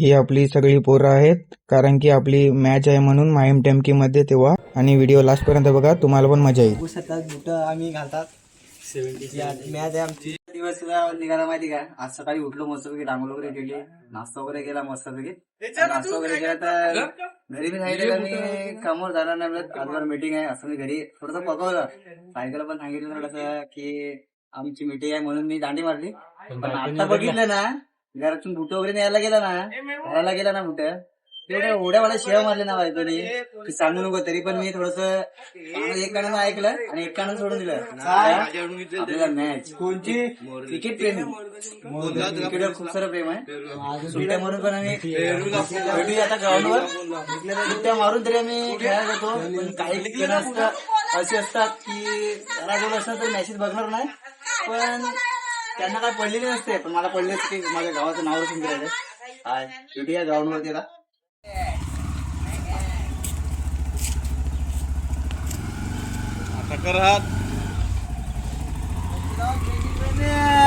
ही आपली सगळी पोरं आहेत. कारण की आपली मॅच आहे म्हणून माहीम टेमकीमध्ये तेव्हा. आणि व्हिडिओ लास्टपर्यंत बघा तुम्हाला पण मजा येईल. बुटं आम्ही घालतात. मॅच आहे आमची. दिवस निघाला माहिती का? आज सकाळी उठलो मस्तपैकी डांगोल वगैरे केली. नाश्ता वगैरे केला मस्तपैकी नाश्ता वगैरे केला तर घरी मी सांगितलं का मी कामावर जाणार नाही आजवर मीटिंग आहे असं मी घरी थोडंसं पकवलं. सायकल पण सांगितलं थोडंसं की आमची मीटिंग आहे म्हणून मी दांडी मारली. पण आता बघितलं ना घरातून बुट वगैरे न्यायला गेला ना घराला गेला ना बुट. तेवढ्या एवढ्या मला शेवा मारले ना बायकोनी की सांगू नको तरी पण मी थोडस एक कानानं ऐकलं आणि एक कानानं सोडून दिलं. आपल्याला मॅच कोणची? क्रिकेट प्रेमी. क्रिकेटवर खूप सारं प्रेम आहे. सुट्ट्या मारून पण आम्ही भेटूया आता ग्राउंडवर. सुट्ट्या मारून तरी आम्ही खेळायला जातो. पण काही जण असतात असे असतात की जरा जवळ असतात तर मॅचेस बघणार नाही. पण त्यांना काय पडलेली नसते पण मला पडले की माझ्या गावाचं नाव रोशन करायचं हाय. भेटूया ग्राउंडवरती आता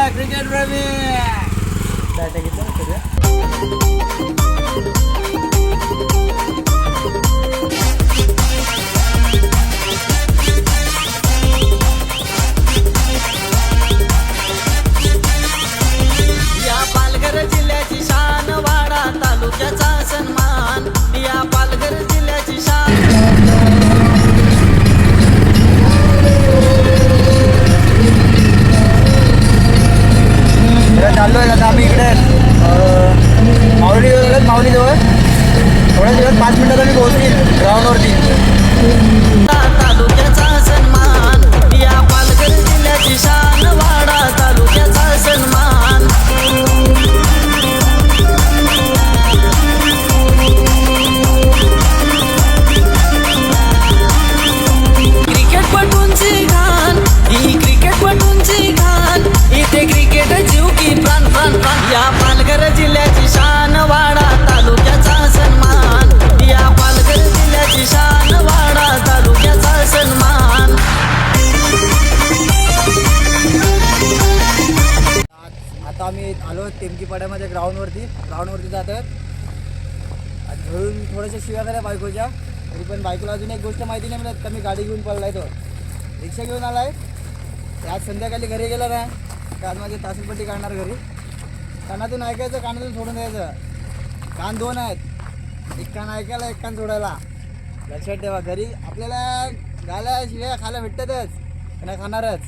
क्रिकेट प्रेमी. या या पालघर जिल्ह्याची शान वाडा तालुक्याचा सन्मान. या पालघर जिल्ह्याची शान वाडा तालुक्याचा सन्मान. आता आम्ही आलो टेमकी पाड्यामध्ये ग्राउंडवरती. ग्राउंडवरती जात आहेत. धरून थोड्याशा शिव्या करा बायकोच्या. तरी पण बायकोला अजून एक गोष्ट माहिती नाही मिळत. का मी गाडी घेऊन पडलाय तो. रिक्षा घेऊन आलाय. आहे आज संध्याकाळी घरी गेला ना. तर आज माझी तासीलपट्टी काढणार घरी. कानातून ऐकायचं कानातून सोडून द्यायचं. कान दोन आहेत. एक कान ऐकायला एक कान सोडायला. लक्षात ठेवा घरी आपल्याला गायला शिव्या खायला भेटतातच नाही खाणारच.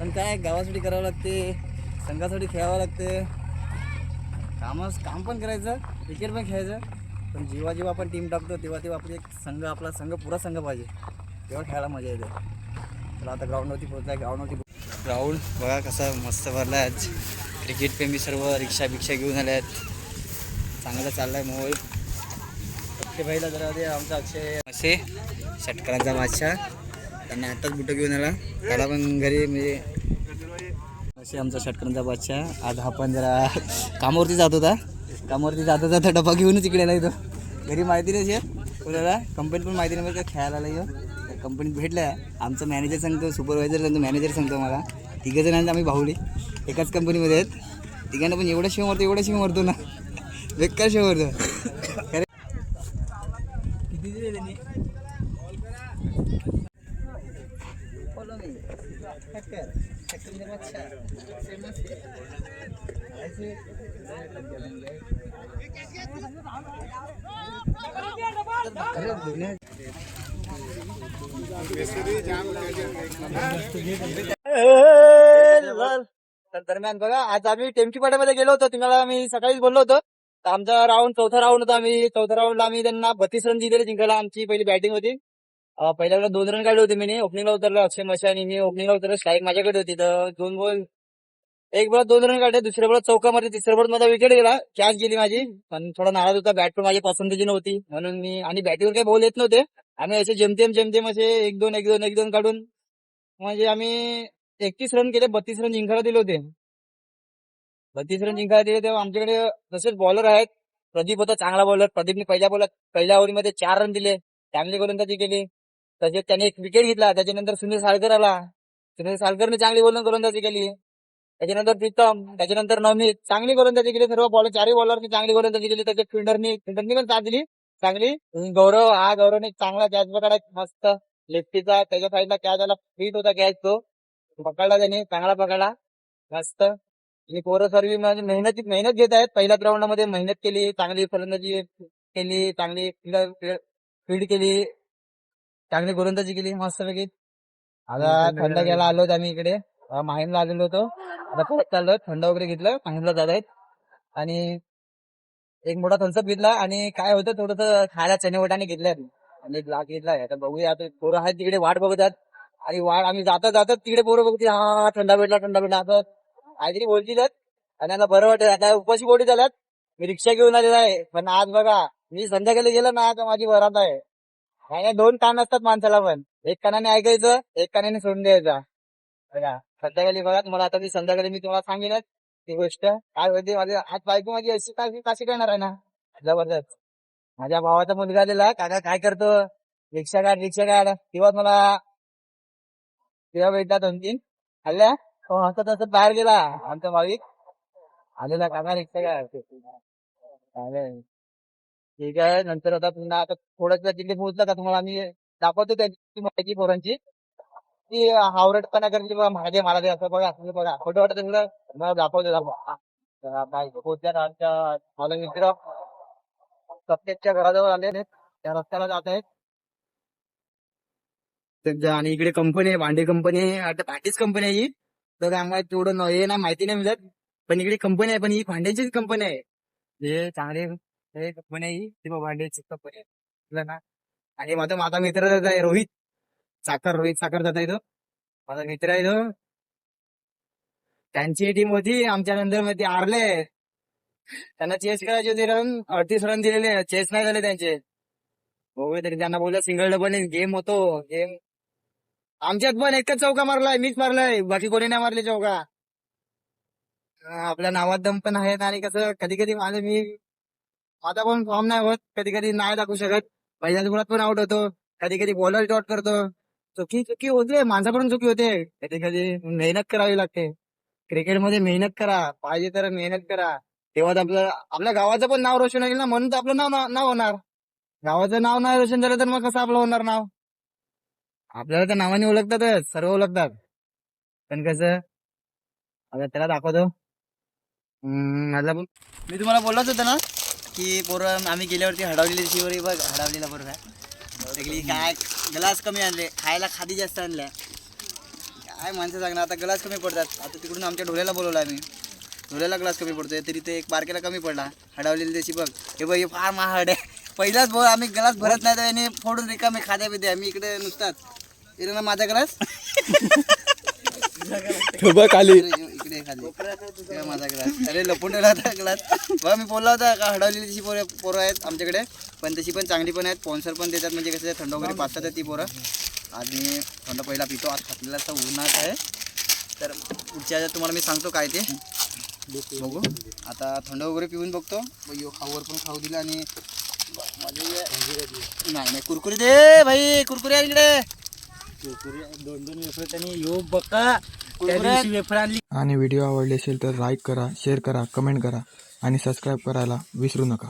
पण काय गावासाठी करावं लागते संघासाठी खेळावं लागते. कामास काम पण करायचं क्रिकेट पण खेळायचं. पण जेव्हा जेव्हा आपण टीम टाकतो तेव्हा तेव्हा आपली एक संघ आपला संघ पुरा संघ पाहिजे. तेव्हा खेळायला मजा येते. चला आता ग्राउंडवरती पोहोचलाय ग्राउंडवरती ग्राउंड बघा कसा मस्त भरला आहे आज. क्रिकेट प्रेमी सर्व रिक्षा बिक्षा घेऊन आले आहेत चांगला चालला आहे मोबाईल अक्षय भाईला जरा दे आमचा अक्षय. असे षटकरांचा बादशाह. त्यांनी आत्ताच बुटं घेऊन आला. त्याला पण घरी म्हणजे असे आमचा षटकरांचा बादशाह. आज आपण जरा कामावरती जात होता. कामावरती जाता जाता डबा घेऊनच इकडे आला तो घरी माहिती नाही शेत. कोणाला कंपनी पण माहिती नाही बरं का. खेळायला आला ह्यो. त्या कंपनीत भेटल्या. आमचा मॅनेजर सांगतो सुपरवायझर सांगतो मॅनेजर सांगतो मला तिघं जणांना आम्ही भाऊले. एकाच कंपनीमध्ये आहेत. तिघांना पण एवढा शिव मारतो एवढा शिव मारतो ना. बेकार शिव मारतो. खरे किती दिले त्यांनी? Follow तर दरम्यान बघा आज आम्ही टेमकी पाड्यामध्ये गेलो होतो. तुम्हाला मी सकाळीच बोललो होतो. तर आमचा राऊंड चौथा राऊंड होता. आम्ही चौथा राऊंडला आम्ही त्यांना बत्तीस रन जिंकले जिंकायला आमची पहिली बॅटिंग होती. पहिल्याला पहिल्या वेळेला दोन रन काढले होते मी ओपनिंगला उतरलो अक्षय मशानी मी ओपनिंगला उतरलो स्ट्राईक माझ्याकडे होती. तर दोन बॉल एक बॉल दोन रन काढले. दुसऱ्या बॉल चौका मध्ये तिसऱ्या बॉल माझा विकेट गेला. कॅच गेली माझी. पण थोडा नाराज होता. बॅट पण माझी पसंतीची नव्हती. म्हणून मी आणि बॅटिंगवर काही बॉल येत नव्हते. आम्ही असे जेमतेम जेमतेम असे एक दोन एक दोन एक दोन काढून म्हणजे आम्ही एकतीस रन केले बत्तीस रन जिंकायला दिले होते. बत्तीस रन जिंकायला दिले तेव्हा आमच्याकडे तसेच बॉलर आहेत. प्रदीप होता चांगला बॉलर प्रदीपने पहिल्या बॉलर पहिल्या ओव्हरमध्ये चार रन दिले. चांगली गोलंदाजी केली. तसेच त्याने एक विकेट घेतला. त्याच्यानंतर सुनील साळकर आला. सुनील साळकरने चांगली बोलून गोलंदाजी केली. त्याच्यानंतर प्रीतम त्याच्यानंतर नवनीत. चांगली गोलंदाजी केली. सर्व बॉलर चारही बॉलरनी चांगली गोलंदाजी केली. त्याच्या फिल्डरनी फिल्डरनी पण साथ दिली. चांगली. गौरव हा गौरवने चांगला कॅच पकडा मस्त लेफ्टीचा त्याच्या साईडला कॅच आला. फिट होता कॅच तो. पकडला त्याने चांगला पकडला. मस्त. आणि पोरं सर्व म्हणजे मेहनत मेहनत घेत आहेत. पहिल्या ग्राउंडमध्ये मेहनत केली चांगली फलंदाजी केली चांगली फील्ड केली. चांगली गोलंदाजी केली मस्तपैकी आता थंड घ्यायला आलो आम्ही इकडे. माहीमला आलेलो होतो. आता परत चाललो थंड वगैरे घेतलं माहीमला जात आहेत. आणि एक मोठा थम्सअप घेतला आणि काय होतं थोडस खायला चणे वटाने घेतले आणि ग्लास घेतलाय आता बघूया आता पोरं आहेत तिकडे वाट बघतात आणि वाट आम्ही जाता जातात तिकडे पोरं बघते. हा थंडा भेटला थंडा भेटला. असं काहीतरी बोलतीलच. आणि आता बरं वाटत. आता उपाशी पोटी झाल्यात. मी रिक्षा घेऊन आलेला आहे. पण आज बघा मी संध्याकाळी गेलो ना आता माझी वरात आहे. नाही, दोन कान असतात माणसाला पण. एक कानाने ऐकायचं एक कानाने सोडून द्यायचा. बघा संध्याकाळी बघा. तुम्हाला आता मी संध्याकाळी मी तुम्हाला सांगेनच ती गोष्ट. काय होते माझी आज बायको माझी अशी काय कशी करणार आहे ना? जबरदस्त. माझ्या भावाचा मुलगा आलेला. काका काय करतो? रिक्षा काढ रिक्षा काढ. तेव्हा मला तेव्हा भेटला दोन तीन. आल्या. तो हसत हसत बाहेर गेला. आमचा भाविक आलेला काका रिक्षा काय चालेल ठीक आहे. नंतर आता पुन्हा आता थोडस तिथे पोहोचलं का तुम्हाला आम्ही दाखवतो त्याची माहिती पोरांची. ती हावरटपणा करते बघा. माझे मला ते असं बघा असं बघा. खोटं वाटत तुला मला दाखवतो दाखव. आमच्या मला मित्र. सत्तेच्या घराजवळ आले आहेत. त्या रस्त्याला जात आहेत. आणि इकडे कंपनी आहे भांडे कंपनी आहे आता भांडीच कंपनी आहे ही. तर आम्हाला तेवढं हे ना माहिती नाही मिळत. पण इकडे कंपनी आहे पण ही भांड्याचीच कंपनी आहे. हे चांगले हे कंपनी आहे ही. ती भांड्याची कंपनी आहे. ना आणि माझा माझा मित्र आहे रोहित. साखर रोहित साखर जात आहे तो. माझा मित्र आहे तो. त्यांची टीम होती आमच्या नंतर मध्ये हारले. त्यांना चेस करायचे होते रन अडतीस रन दिलेले. चेस नाही झाले त्यांचे. बघूया तरी त्यांना बोललं सिंगल डबल गेम होतो. गेम आमच्यात पण एकच चौका मारलाय मीच मारलाय बाकी कोणी नाही मारले चौका. आपल्या नावात दम पण आहेत आणि कसं कधी कधी माझं मी माझा पण फॉर्म नाही होत कधी कधी नाही दाखवू शकत. पहिल्या गुणात पण आउट होतो कधी कधी बॉलर डॉट करतो. चुकी चुकी होते माणसाकडून चुकी होते. कधी कधी मेहनत करावी लागते. क्रिकेटमध्ये मेहनत करा पाहिजे तर मेहनत करा. तेव्हा आपलं आपल्या गावाचं पण नाव रोशन होईल ना म्हणून तर आपलं नाव नाव होणार. गावाचं नाव नाही रोशन झालं तर मग कसं आपलं होणार नाव? आपल्याला तर नावाने ओळखतातच सर्व ओळखतात. पण कसं? आता त्याला दाखवतो. हम्म, माझा पण मी तुम्हाला बोलत होतो ना की पोरं आम्ही गेल्यावरती हडवलेली शिवरी बघ हडवलेला पोरगा. सगळी काय ग्लास कमी आणले खायला खादी जास्त आणल्या. काय माणसं सांगणार आता ग्लास कमी पडतात. आता तिकडून आमच्या ढोल्याला बोलवलं आम्ही. ढोल्याला ग्लास कमी पडतोय तरी ते एक बारकेला कमी पडला. हडवलेली त्याची बघ. हे बघ हे फार महाड आहे. पहिलाच बोल आम्ही ग्लास भरत नाही तर याने फोडून रिकामे खाद्या पिद्या आम्ही इकडे नुसतात. इकडे ना माझा ग्लास खाली. इकडे खाली. माझा ग्लास अरे लपून ठेवला होता ग्लास बघा मी बोलला होता का हडवलेली तशी पोरं पोरं आहेत आमच्याकडे. पण तशी पण चांगली पण आहेत. स्पॉन्सर पण देतात. म्हणजे कसं थंड वगैरे पाचतात ती पोरं. आणि थंड पहिला पितो. आज खातलेला असं उन्हात आहे. तर पुढच्या ह्याच्यात तुम्हाला मी सांगतो काय ते. बघू. आता थंड वगैरे पिऊन बघतो. यो खाऊवर पण खाऊ दिला आणि नाही नाही कुरकुरी दे भाई कुरकुरी आहे इकडे. दोन दोन वेफर त्यांनी यो बका. त्या कुरकुरे दिवशी वेफर आणली. आणि व्हिडिओ आवडले असेल तर लाईक करा शेअर करा कमेंट करा आणि सबस्क्राईब करायला विसरू नका.